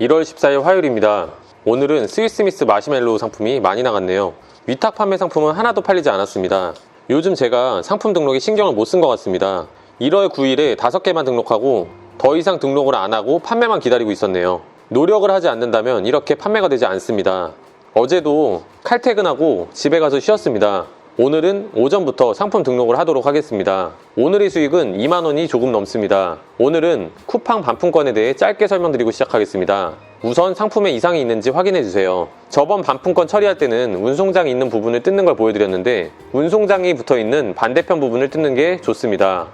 1월 14일 화요일입니다. 오늘은 스위스미스 마시멜로우 상품이 많이 나갔네요. 위탁 판매 상품은 하나도 팔리지 않았습니다. 요즘 제가 상품 등록에 신경을 못 쓴 것 같습니다. 1월 9일에 5개만 등록하고 더 이상 등록을 안 하고 판매만 기다리고 있었네요. 노력을 하지 않는다면 이렇게 판매가 되지 않습니다. 어제도 칼퇴근하고 집에 가서 쉬었습니다. 오늘은 오전부터 상품 등록을 하도록 하겠습니다. 오늘의 수익은 2만원이 조금 넘습니다. 오늘은 쿠팡 반품권에 대해 짧게 설명드리고 시작하겠습니다. 우선 상품에 이상이 있는지 확인해주세요. 저번 반품권 처리할 때는 운송장이 있는 부분을 뜯는 걸 보여드렸는데 운송장이 붙어 있는 반대편 부분을 뜯는 게 좋습니다.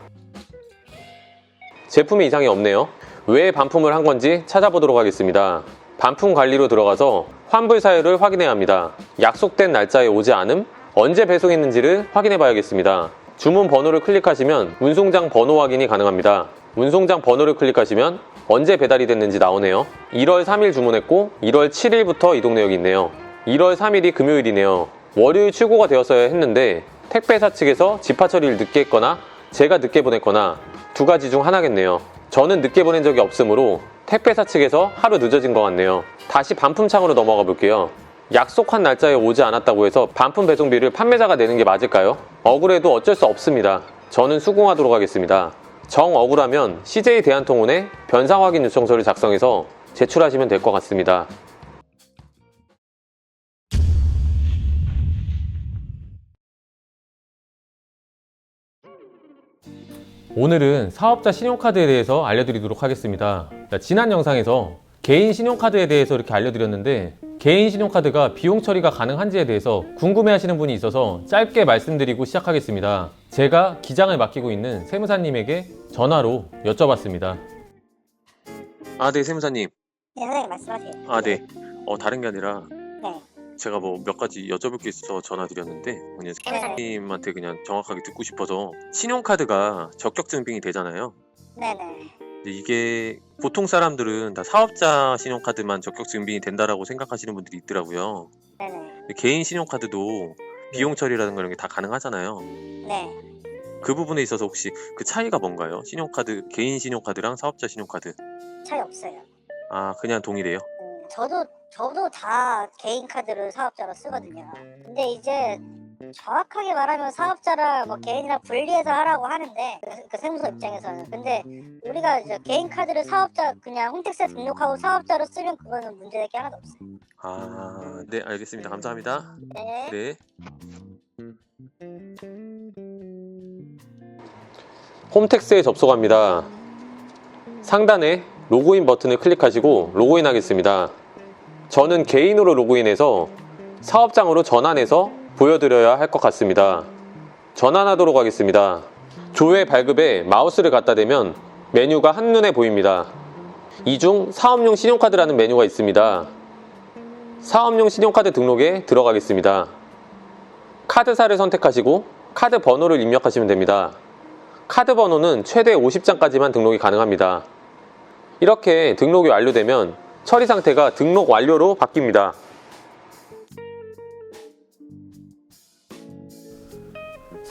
제품에 이상이 없네요. 왜 반품을 한 건지 찾아보도록 하겠습니다. 반품 관리로 들어가서 환불 사유를 확인해야 합니다. 약속된 날짜에 오지 않음, 언제 배송했는지를 확인해 봐야겠습니다. 주문 번호를 클릭하시면 운송장 번호 확인이 가능합니다. 운송장 번호를 클릭하시면 언제 배달이 됐는지 나오네요. 1월 3일 주문했고 1월 7일부터 이동 내역이 있네요. 1월 3일이 금요일이네요. 월요일 출고가 되었어야 했는데 택배사 측에서 집화 처리를 늦게 했거나 제가 늦게 보냈거나 두 가지 중 하나겠네요. 저는 늦게 보낸 적이 없으므로 택배사 측에서 하루 늦어진 것 같네요. 다시 반품창으로 넘어가 볼게요. 약속한 날짜에 오지 않았다고 해서 반품 배송비를 판매자가 내는 게 맞을까요? 억울해도 어쩔 수 없습니다. 저는 수긍하도록 하겠습니다. 정 억울하면 CJ 대한통운에 변상 확인 요청서를 작성해서 제출하시면 될 것 같습니다. 오늘은 사업자 신용카드에 대해서 알려드리도록 하겠습니다. 자, 지난 영상에서 개인 신용카드에 대해서 이렇게 알려드렸는데 개인 신용카드가 비용 처리가 가능한지에 대해서 궁금해하시는 분이 있어서 짧게 말씀드리고 시작하겠습니다. 제가 기장을 맡기고 있는 세무사님에게 전화로 여쭤봤습니다. 아, 네, 세무사님. 네, 선생님 말씀하세요. 아, 네. 어, 다른 게 아니라 네. 제가 뭐 몇 가지 여쭤볼 게 있어서 전화드렸는데 그냥 세무사님한테 그냥 정확하게 듣고 싶어서 신용카드가 적격 증빙이 되잖아요. 네네. 이게 보통 사람들은 다 사업자 신용카드만 적격 증빙이 된다라고 생각하시는 분들이 있더라고요. 네네. 개인 신용카드도 비용 처리라든가 이런 게 다 가능하잖아요. 네. 그 부분에 있어서 혹시 그 차이가 뭔가요? 신용카드 개인 신용카드랑 사업자 신용카드 차이 없어요. 아 그냥 동일해요? 음, 저도 저도 다 개인 카드를 사업자로 쓰거든요. 근데 이제 정확하게 말하면 사업자랑 뭐 개인이랑 분리해서 하라고 하는데 그, 그 세무서 입장에서는 근데 우리가 이제 개인 카드를 사업자 그냥 홈택스에 등록하고 사업자로 쓰면 그거는 문제될 게 하나도 없어요. 아 네 알겠습니다. 감사합니다. 네. 네. 홈택스에 접속합니다. 상단에 로그인 버튼을 클릭하시고 로그인 하겠습니다. 저는 개인으로 로그인해서 사업장으로 전환해서 보여드려야 할 것 같습니다. 전환하도록 하겠습니다. 조회 발급에 마우스를 갖다 대면 메뉴가 한눈에 보입니다. 이 중 사업용 신용카드라는 메뉴가 있습니다. 사업용 신용카드 등록에 들어가겠습니다. 카드사를 선택하시고 카드 번호를 입력하시면 됩니다. 카드 번호는 최대 50장까지만 등록이 가능합니다. 이렇게 등록이 완료되면 처리 상태가 등록 완료로 바뀝니다.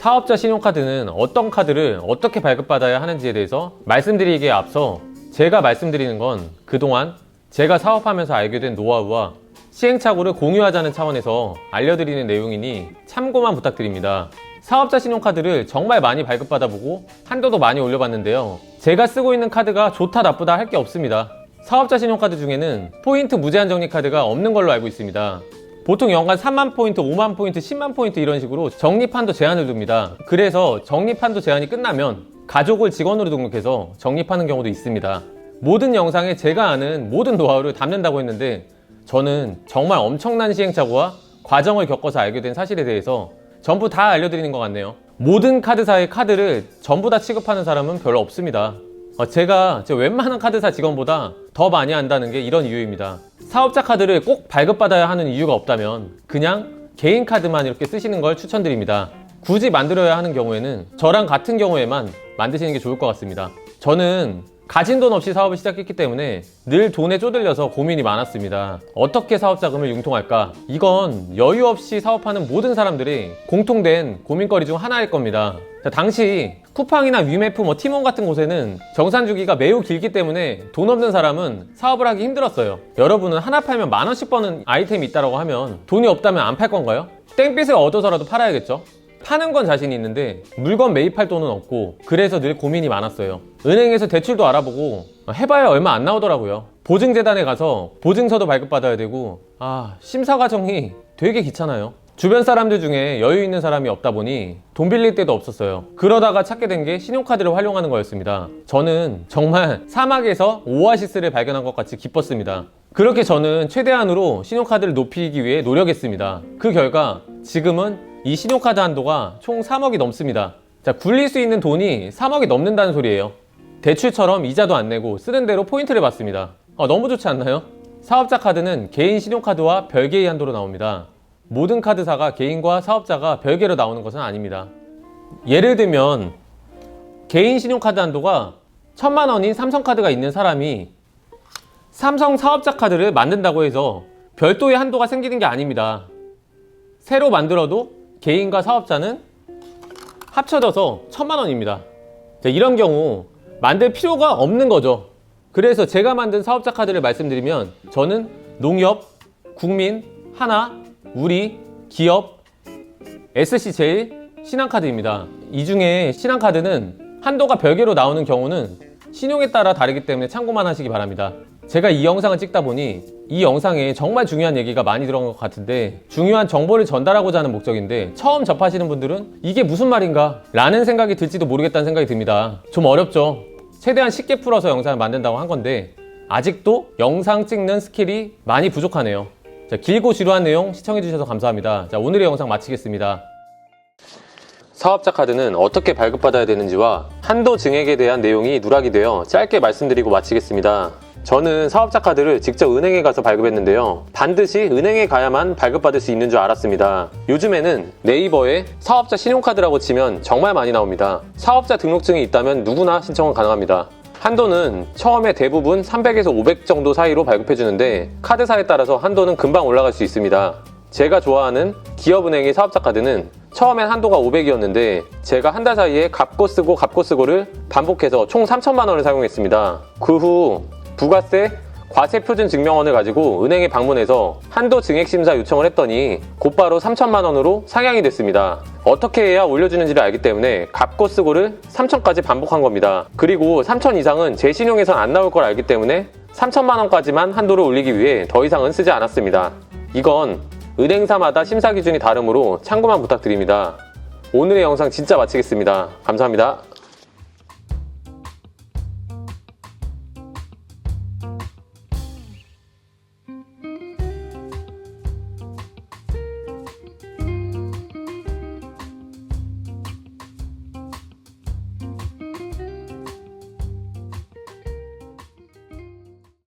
사업자 신용카드는 어떤 카드를 어떻게 발급받아야 하는지에 대해서 말씀드리기에 앞서 제가 말씀드리는 건 그동안 제가 사업하면서 알게 된 노하우와 시행착오를 공유하자는 차원에서 알려드리는 내용이니 참고만 부탁드립니다. 사업자 신용카드를 정말 많이 발급받아보고 한도도 많이 올려봤는데요. 제가 쓰고 있는 카드가 좋다 나쁘다 할 게 없습니다. 사업자 신용카드 중에는 포인트 무제한 적립 카드가 없는 걸로 알고 있습니다. 보통 연간 3만 포인트, 5만 포인트, 10만 포인트 이런 식으로 적립한도 제한을 둡니다. 그래서 적립한도 제한이 끝나면 가족을 직원으로 등록해서 적립하는 경우도 있습니다. 모든 영상에 제가 아는 모든 노하우를 담는다고 했는데 저는 정말 엄청난 시행착오와 과정을 겪어서 알게 된 사실에 대해서 전부 다 알려드리는 것 같네요. 모든 카드사의 카드를 전부 다 취급하는 사람은 별로 없습니다. 어, 제가 제 웬만한 카드사 직원보다 더 많이 안다는 게 이런 이유입니다. 사업자 카드를 꼭 발급받아야 하는 이유가 없다면 그냥 개인 카드만 이렇게 쓰시는 걸 추천드립니다. 굳이 만들어야 하는 경우에는 저랑 같은 경우에만 만드시는 게 좋을 것 같습니다. 저는 가진 돈 없이 사업을 시작했기 때문에 늘 돈에 쪼들려서 고민이 많았습니다. 어떻게 사업 자금을 융통할까? 이건 여유 없이 사업하는 모든 사람들이 공통된 고민거리 중 하나일 겁니다. 자, 당시 쿠팡이나 위메프, 뭐 티몬 같은 곳에는 정산 주기가 매우 길기 때문에 돈 없는 사람은 사업을 하기 힘들었어요. 여러분은 하나 팔면 만 원씩 버는 아이템이 있다고 하면 돈이 없다면 안 팔 건가요? 땡빛을 얻어서라도 팔아야겠죠? 파는 건 자신이 있는데 물건 매입할 돈은 없고 그래서 늘 고민이 많았어요. 은행에서 대출도 알아보고 해봐야 얼마 안 나오더라고요. 보증재단에 가서 보증서도 발급받아야 되고 아 심사 과정이 되게 귀찮아요. 주변 사람들 중에 여유 있는 사람이 없다 보니 돈 빌릴 데도 없었어요. 그러다가 찾게 된 게 신용카드를 활용하는 거였습니다. 저는 정말 사막에서 오아시스를 발견한 것 같이 기뻤습니다. 그렇게 저는 최대한으로 신용카드를 높이기 위해 노력했습니다. 그 결과 지금은 이 신용카드 한도가 총 3억이 넘습니다. 자, 굴릴 수 있는 돈이 3억이 넘는다는 소리예요. 대출처럼 이자도 안 내고 쓰는 대로 포인트를 받습니다. 어, 너무 좋지 않나요? 사업자 카드는 개인 신용카드와 별개의 한도로 나옵니다. 모든 카드사가 개인과 사업자가 별개로 나오는 것은 아닙니다. 예를 들면 개인 신용카드 한도가 천만 원인 삼성카드가 있는 사람이 삼성 사업자 카드를 만든다고 해서 별도의 한도가 생기는 게 아닙니다. 새로 만들어도 개인과 사업자는 합쳐져서 천만 원입니다. 자, 이런 경우 만들 필요가 없는 거죠. 그래서 제가 만든 사업자 카드를 말씀드리면 저는 농협, 국민, 하나, 우리, 기업, SC제일, 신한카드입니다. 이 중에 신한카드는 한도가 별개로 나오는 경우는 신용에 따라 다르기 때문에 참고만 하시기 바랍니다. 제가 이 영상을 찍다 보니 이 영상에 정말 중요한 얘기가 많이 들어간 것 같은데 중요한 정보를 전달하고자 하는 목적인데 처음 접하시는 분들은 이게 무슨 말인가 라는 생각이 들지도 모르겠다는 생각이 듭니다. 좀 어렵죠. 최대한 쉽게 풀어서 영상을 만든다고 한 건데 아직도 영상 찍는 스킬이 많이 부족하네요. 자, 길고 지루한 내용 시청해주셔서 감사합니다. 자, 오늘의 영상 마치겠습니다. 사업자 카드는 어떻게 발급받아야 되는지와 한도 증액에 대한 내용이 누락이 되어 짧게 말씀드리고 마치겠습니다. 저는 사업자 카드를 직접 은행에 가서 발급했는데요. 반드시 은행에 가야만 발급받을 수 있는 줄 알았습니다. 요즘에는 네이버에 사업자 신용카드라고 치면 정말 많이 나옵니다. 사업자 등록증이 있다면 누구나 신청은 가능합니다. 한도는 처음에 대부분 300에서 500 정도 사이로 발급해주는데 카드사에 따라서 한도는 금방 올라갈 수 있습니다. 제가 좋아하는 기업은행의 사업자 카드는 처음엔 한도가 500이었는데 제가 한 달 사이에 갚고 쓰고 갚고 쓰고를 반복해서 총 3천만 원을 사용했습니다. 그 후 부가세, 과세 표준 증명원을 가지고 은행에 방문해서 한도 증액 심사 요청을 했더니 곧바로 3천만 원으로 상향이 됐습니다. 어떻게 해야 올려주는지를 알기 때문에 갚고 쓰고를 3천까지 반복한 겁니다. 그리고 3천 이상은 제 신용에선 안 나올 걸 알기 때문에 3천만 원까지만 한도를 올리기 위해 더 이상은 쓰지 않았습니다. 이건 은행사마다 심사 기준이 다르므로 참고만 부탁드립니다. 오늘의 영상 진짜 마치겠습니다. 감사합니다.